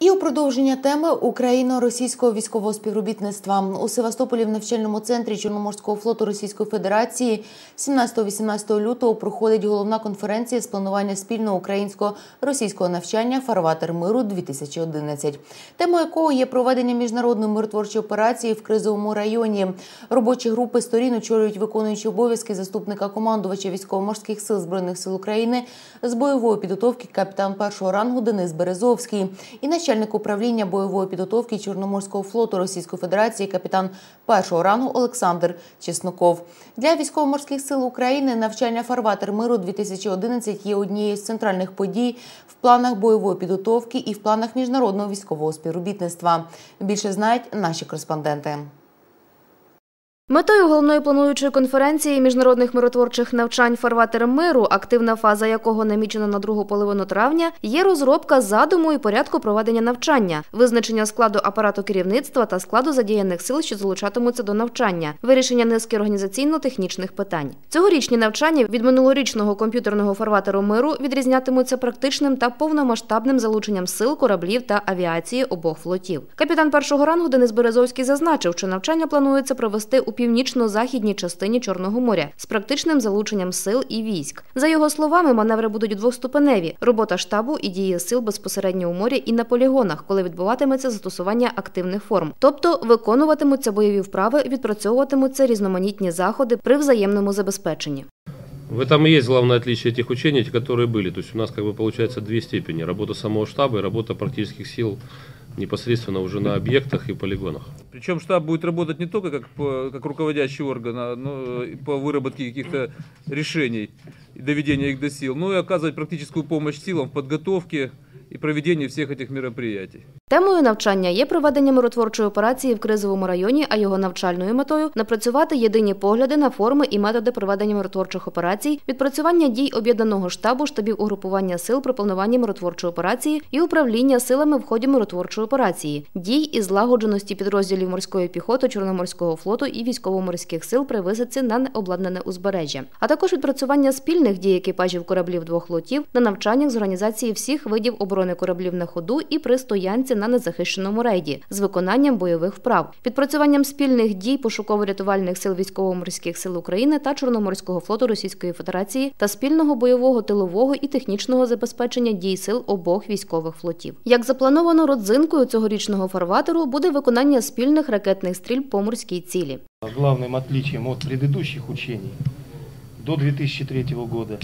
І у продовження теми україно-російського військового співробітництва. У Севастополі в навчальному центрі Чорноморського флоту Російської Федерації 17-18 лютого проходить головна конференція з планування спільного українсько-російського навчання Фарватер миру 2011 темою якого є проведення міжнародної миротворчої операції в кризовому районі. Робочі групи сторін очолюють виконуючі обов'язки заступника командувача військово-морських сил збройних сил України з бойової підготовки капітан першого рангу Денис Березовський. І начальник начальник управління бойової підготовки Чорноморського флоту Російської Федерації, капітан першого рангу Олександр Чесноков. Для військово-морських сил України навчання фарватер миру 2011 є однією з центральних подій в планах бойової підготовки і в планах міжнародного військового співробітництва. Більше знають наші кореспонденти. Метою головної плануючої конференції міжнародних миротворчих навчань Фарватер миру, активна фаза якого намічена на другу половину травня, є розробка задуму і порядку проведення навчання, визначення складу апарату керівництва та складу задіяних сил, що залучатимуться до навчання, вирішення низки організаційно-технічних питань. Цьогорічні навчання від минулорічного комп'ютерного фарватеру миру відрізнятимуться практичним та повномасштабним залученням сил, кораблів та авіації обох флотів. Капітан першого рангу Денис Березовський зазначив, що навчання планується провести у північно-західній частині Чорного моря з практичним залученням сил і військ. За його словами, маневри будуть двоступеневі: робота штабу і дії сил безпосередньо у морі і на полігонах, коли відбуватиметься застосування активних форм, тобто виконуватимуться бойові вправи, відпрацьовуватимуться різноманітні заходи при взаємному забезпеченні. В этом и есть главное отличие этих учений, которые были. То есть у нас как бы получается две степени. Работа самого штаба и работа практических сил непосредственно уже на объектах и полигонах. Причем штаб будет работать не только как, по, как руководящий орган, а, но и по выработке каких-то решений и доведения их до сил, но и оказывать практическую помощь силам в подготовке и проведении всех этих мероприятий. Темою навчання є проведення миротворчої операції в кризовому районі, а його навчальною метою напрацювати єдині погляди на форми і методи проведення миротворчих операцій, відпрацювання дій об'єднаного штабу, штабів угрупування сил при плануванні миротворчої операції і управління силами в ході миротворчої операції, дій і злагодженості підрозділів морської піхоти Чорноморського флоту і військово-морських сил при висадці на необладнане узбережжя, а також відпрацювання спільних дій екіпажів кораблів двох флотів на навчаннях з організації всіх видів оборони кораблів на ходу і при стоянці на незахищеному рейді з виконанням бойових вправ, підпрацюванням спільних дій пошуково-рятувальних сил військово-морських сил України та Чорноморського флоту Російської Федерації та спільного бойового тилового і технічного забезпечення дій сил обох військових флотів. Як заплановано родзинкою цьогорічного фарватеру буде виконання спільних ракетних стрільб по морській цілі. Главным отличием от предыдущих учений до 2003 года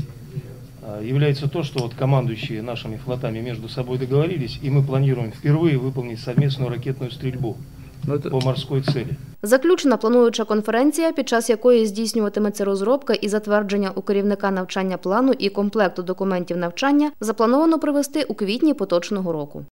является то, что вот командующие нашими флотами между собой договорились, и мы планируем впервые выполнить совместную ракетную стрельбу по морской цели. Заключена плануюча конференція, під час якої здійснюватиметься розробка і затвердження у керівника навчання плану і комплекту документів навчання, заплановано провести у квітні поточного року.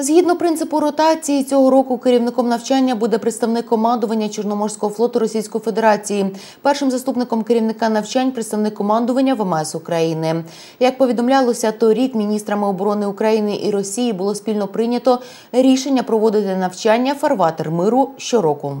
Згідно принципу ротації, цього року керівником навчання буде представник командування Чорноморського флоту Російської Федерації. Першим заступником керівника навчань представник командування ВМС України. Як повідомлялося, торік міністрами оборони України і Росії було спільно прийнято рішення проводити навчання фарватер миру щороку.